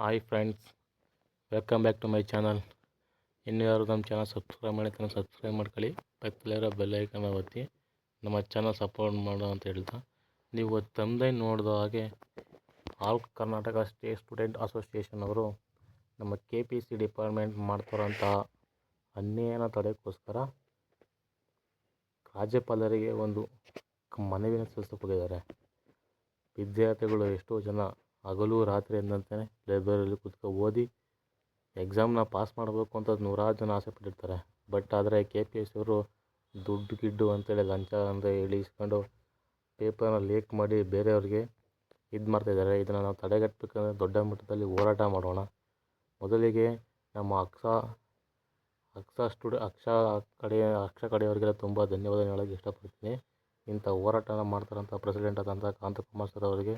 Hi friends welcome back to my channel ಇನ್ನು ಯಾರು ನಮ್ಮ ಚಾನಲ್ ಸಬ್ಸ್ಕ್ರೈಬ್ ಮಾಡಿ ತಾನು ಸಬ್ಸ್ಕ್ರೈಬ್ ಮಾಡ್ಕೊಳ್ಳಿ ಪಕ್ಕದಲ್ಲಿರೋ ಐಕನ್ ಒತ್ತಿ. ನಮ್ಮ ಚಾನಲ್ ಸಪೋರ್ಟ್ ಮಾಡು ಅಂತ ಹೇಳ್ತಾ. ನೀವು ತಂದೆ ನೋಡಿದ ಹಾಗೆ all Karnataka state student association ಅವರು ನಮ್ಮ ಕೆ ಪಿ ಸಿ ಡಿಪಾರ್ಟ್ಮೆಂಟ್ ಮಾಡ್ತಾರಂತಹ ಅನ್ಯಾಯನ ತಡೆಗೋಸ್ಕರ ರಾಜ್ಯಪಾಲರಿಗೆ ಒಂದು ಮನವಿಯನ್ನು ಹೋಗಿದ್ದಾರೆ. ವಿದ್ಯಾರ್ಥಿಗಳು ಎಷ್ಟೋ ಜನ ಹಗಲು ರಾತ್ರಿ ಎಂದಂತೆ ಲೈಬ್ರರಿಯಲ್ಲಿ ಕುತ್ಕೊ ಓದಿ ಎಕ್ಸಾಮ್ನ ಪಾಸ್ ಮಾಡಬೇಕು ಅಂತ ನೂರಾರು ಜನ ಆಸೆ ಪಟ್ಟಿರ್ತಾರೆ. ಬಟ್ ಆದರೆ ಕೆ ಪಿ ಎಸ್ ಅವರು ದುಡ್ಡು ಗಿಡ್ಡು ಅಂತೇಳಿ ಲಂಚ ಅಂತ ಹೇಳಿ ಇಸ್ಕೊಂಡು ಪೇಪರ್ನ ಲೀಕ್ ಮಾಡಿ ಬೇರೆಯವ್ರಿಗೆ ಇದು ಮಾಡ್ತಾಯಿದ್ದಾರೆ ಇದನ್ನು ನಾವು ತಡೆಗಟ್ಟಬೇಕಂದ್ರೆ ದೊಡ್ಡ ಮಟ್ಟದಲ್ಲಿ ಹೋರಾಟ ಮಾಡೋಣ. ಮೊದಲಿಗೆ ನಮ್ಮ ಅಕ್ಷ ಅಕ್ಸ ಸ್ಟುಡೆ, ಅಕ್ಷ ಕಡೆ, ಅಕ್ಷ ಕಡೆಯವರಿಗೆಲ್ಲ ತುಂಬ ಧನ್ಯವಾದ ಹೇಳೋಕ್ಕೆ ಇಷ್ಟಪಡ್ತೀನಿ. ಇಂಥ ಹೋರಾಟನ ಮಾಡ್ತಾರಂಥ ಪ್ರೆಸಿಡೆಂಟ್ ಆದಂಥ ಕಾಂತಕುಮಾರ್ ಸರ್ ಅವರಿಗೆ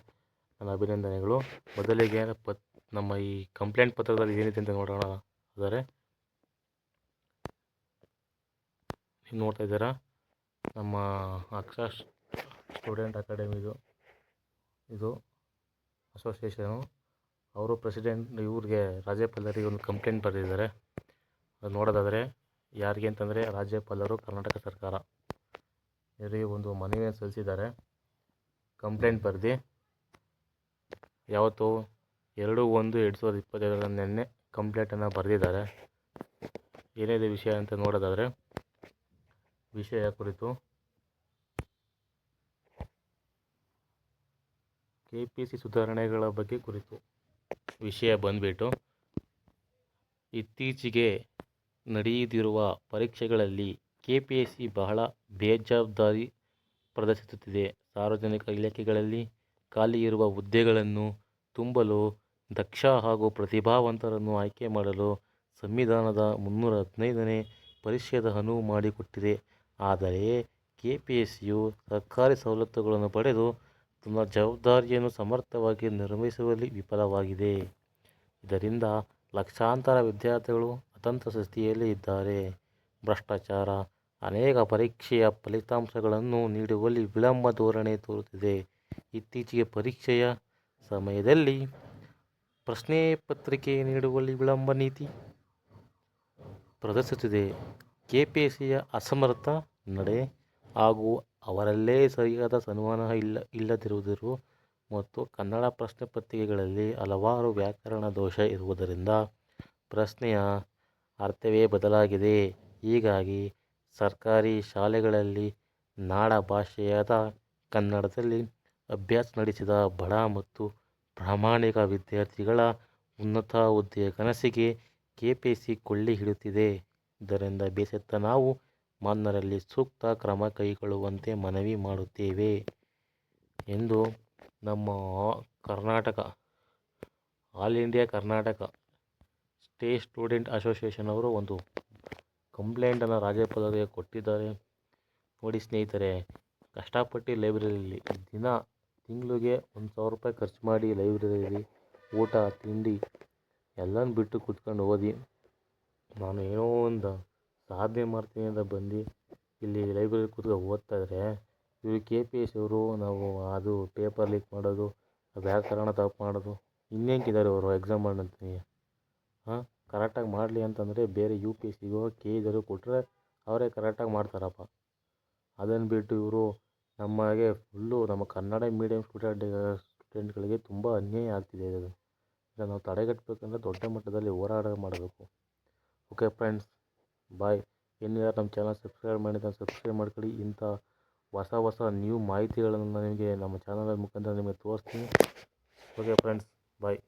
ನನ್ನ ಅಭಿನಂದನೆಗಳು. ಮೊದಲಿಗೆ ಪತ್, ನಮ್ಮ ಈ ಕಂಪ್ಲೇಂಟ್ ಪತ್ರದಲ್ಲಿ ಏನಿದೆ ಅಂತ ನೋಡೋಣ. ಆದರೆ, ನೀವು ನೋಡ್ತಾ ಇದ್ದೀರಾ, ನಮ್ಮ ಅಕ್ಷ ಸ್ಟೂಡೆಂಟ್ ಅಕಾಡೆಮಿದು ಇದು. ಅಸೋಸಿಯೇಷನು. ಅವರು ಪ್ರೆಸಿಡೆಂಟ್, ಇವ್ರಿಗೆ ರಾಜ್ಯಪಾಲರಿಗೆ ಒಂದು ಕಂಪ್ಲೇಂಟ್ ಬರೆದಿದ್ದಾರೆ. ಅದು ನೋಡೋದಾದರೆ, ಯಾರಿಗೆ ಅಂತಂದರೆ ರಾಜ್ಯಪಾಲರು ಕರ್ನಾಟಕ ಸರ್ಕಾರ. ಇವರಿಗೆ ಒಂದು ಮನವಿಯನ್ನು ಸಲ್ಲಿಸಿದ್ದಾರೆ. ಕಂಪ್ಲೇಂಟ್ ಬರೆದು. ಯಾವತ್ತು ಎರಡು ಒಂದು ಎರಡು ಸಾವಿರದ ಇಪ್ಪತ್ತೇಳರ ನಿನ್ನೆ ಕಂಪ್ಲೇಂಟನ್ನು ಬರೆದಿದ್ದಾರೆ. ಏನಿದೆ ವಿಷಯ ಅಂತ ನೋಡೋದಾದರೆ, ವಿಷಯ ಕುರಿತು ಕೆ ಪಿ ಸಿ ಸುಧಾರಣೆಗಳ ಬಗ್ಗೆ ಕುರಿತು ವಿಷಯ ಬಂದುಬಿಟ್ಟು, ಇತ್ತೀಚೆಗೆ ನಡೆಯುತ್ತಿರುವ ಪರೀಕ್ಷೆಗಳಲ್ಲಿ ಕೆ ಪಿ ಎಸ್ ಸಿ ಬಹಳ ಬೇಜವಾಬ್ದಾರಿ ಪ್ರದರ್ಶಿಸುತ್ತಿದೆ. ಸಾರ್ವಜನಿಕ ಇಲಾಖೆಗಳಲ್ಲಿ ಖಾಲಿ ಇರುವ ಹುದ್ದೆಗಳನ್ನು ತುಂಬಲು ದಕ್ಷ ಹಾಗೂ ಪ್ರತಿಭಾವಂತರನ್ನು ಆಯ್ಕೆ ಮಾಡಲು ಸಂವಿಧಾನದ ಮುನ್ನೂರ ಹದಿನೈದನೇ ಪರಿಚ್ಛೇದ ಅನುವು ಮಾಡಿಕೊಟ್ಟಿದೆ. ಆದರೆ ಕೆ ಪಿ ಎಸ್ ಸಿಯು ಸರ್ಕಾರಿ ಸವಲತ್ತುಗಳನ್ನು ಪಡೆದು ತನ್ನ ಜವಾಬ್ದಾರಿಯನ್ನು ಸಮರ್ಥವಾಗಿ ನಿರ್ವಹಿಸುವಲ್ಲಿ ವಿಫಲವಾಗಿದೆ. ಇದರಿಂದ ಲಕ್ಷಾಂತರ ವಿದ್ಯಾರ್ಥಿಗಳು ಅತಂತ್ರ ಸ್ಥಿತಿಯಲ್ಲಿ ಇದ್ದಾರೆ. ಭ್ರಷ್ಟಾಚಾರ, ಅನೇಕ ಪರೀಕ್ಷೆಯ ಫಲಿತಾಂಶಗಳನ್ನು ನೀಡುವಲ್ಲಿ ವಿಳಂಬ ಧೋರಣೆ ತೋರುತ್ತಿದೆ. ಇತ್ತೀಚೆಗೆ ಪರೀಕ್ಷೆಯ ಸಮಯದಲ್ಲಿ ಪ್ರಶ್ನೆ ಪತ್ರಿಕೆ ನೀಡುವಲ್ಲಿ ವಿಳಂಬ ನೀತಿ ಪ್ರದರ್ಶಿಸುತ್ತಿದೆ. ಕೆ ಪಿ ಎಸ್ ಸಿಯ ಅಸಮರ್ಥ ನಡೆ ಹಾಗೂ ಅವರಲ್ಲೇ ಸರಿಯಾದ ಸನ್ಮಾನ ಇಲ್ಲ, ಇಲ್ಲದಿರುವುದರು ಮತ್ತು ಕನ್ನಡ ಪ್ರಶ್ನೆ ಪತ್ರಿಕೆಗಳಲ್ಲಿ ಹಲವಾರು ವ್ಯಾಕರಣ ದೋಷ ಇರುವುದರಿಂದ ಪ್ರಶ್ನೆಯ ಅರ್ಥವೇ ಬದಲಾಗಿದೆ. ಹೀಗಾಗಿ ಸರ್ಕಾರಿ ಶಾಲೆಗಳಲ್ಲಿ ನಾಡ ಭಾಷೆಯಾದ ಕನ್ನಡದಲ್ಲಿ ಅಭ್ಯಾಸ ನಡೆಸಿದ ಬಡ ಮತ್ತು ಪ್ರಾಮಾಣಿಕ ವಿದ್ಯಾರ್ಥಿಗಳ ಉನ್ನತ ಹುದ್ದೆಯ ಕನಸಿಗೆ ಕೆ ಪಿ ಎಸ್ ಸಿ ಕೊಳ್ಳಿ ಹಿಡುತ್ತಿದೆ ಇದರಿಂದ ಬೇಸತ್ತ ನಾವು ಮಾನ್ಯರಲ್ಲಿ ಸೂಕ್ತ ಕ್ರಮ ಕೈಗೊಳ್ಳುವಂತೆ ಮನವಿ ಮಾಡುತ್ತೇವೆ ಎಂದು ನಮ್ಮ Karnataka, all India Karnataka state student association ಅವರು ಒಂದು ಕಂಪ್ಲೇಂಟನ್ನು ರಾಜ್ಯಪಾಲರಿಗೆ ಕೊಟ್ಟಿದ್ದಾರೆ. ನೋಡಿ ಸ್ನೇಹಿತರೆ, ಕಷ್ಟಪಟ್ಟು ಲೈಬ್ರರಿಯಲ್ಲಿ ದಿನ ತಿಂಗಳಿಗೆ ಒಂದು ಸಾವಿರ ರೂಪಾಯಿ ಖರ್ಚು ಮಾಡಿ ಲೈಬ್ರರಿಲಿ ಊಟ, ತಿಂಡಿ ಎಲ್ಲನೂ ಬಿಟ್ಟು ಕೂತ್ಕೊಂಡು ಓದಿ. ನಾನು ಏನೋ ಒಂದು ಸಾಧನೆ ಮಾಡ್ತೀನಿ ಅಂತ ಬಂದು. ಇಲ್ಲಿ ಲೈಬ್ರರಿ ಕುತ್ಕೊಂಡು ಓದ್ತಾ ಇದ್ದರೆ ಇವರು ಕೆ ಪಿ ಎಸ್ ಅವರು ನಾವು ಅದು ಪೇಪರ್ ಲೀಕ್ ಮಾಡೋದು ವ್ಯಾಕರಣ ತಪ್ಪು ಮಾಡೋದು ಇನ್ನೇನಕ್ಕಿದ್ದಾರೆ ಅವರು ಎಕ್ಸಾಮ್ ಮಾಡಂತೀನಿ ಹಾಂ ಕರೆಕ್ಟಾಗಿ ಮಾಡಲಿ ಅಂತಂದರೆ ಬೇರೆ ಯು ಪಿ ಎಸ್ ಕೆ ಇದರು ಕೊಟ್ಟರೆ ಅವರೇ ಕರೆಕ್ಟಾಗಿ ಮಾಡ್ತಾರಪ್ಪ. ಅದನ್ನು ಬಿಟ್ಟು ಇವರು ನಮಗೆ ಫುಲ್ಲು ನಮ್ಮ ಕನ್ನಡ ಮೀಡಿಯಮ್ ಸ್ಟೂಡೆಂಟ್ ಸ್ಟೂಡೆಂಟ್ಗಳಿಗೆ ತುಂಬ ಅನ್ಯಾಯ ಆಗ್ತಿದೆ ಇದು. ಇದನ್ನು ನಾವು ತಡೆಗಟ್ಟಬೇಕಂದ್ರೆ ದೊಡ್ಡ ಮಟ್ಟದಲ್ಲಿ ಹೋರಾಟ ಮಾಡಬೇಕು. ಓಕೆ ಫ್ರೆಂಡ್ಸ್ ಬಾಯ್ ಇನ್ನು ನಮ್ಮ ಚಾನಲ್ ಸಬ್ಸ್ಕ್ರೈಬ್ ಮಾಡಿದ್ರೆ ಸಬ್ಸ್ಕ್ರೈಬ್ ಮಾಡ್ಕೊಳ್ಳಿ. ಇಂಥ ಹೊಸ ಹೊಸ ನ್ಯೂ ಮಾಹಿತಿಗಳನ್ನು ನಿಮಗೆ ನಮ್ಮ ಚಾನಲ್ ಮುಖಾಂತರ ನಿಮಗೆ ತೋರಿಸ್ತೀನಿ. Okay friends bye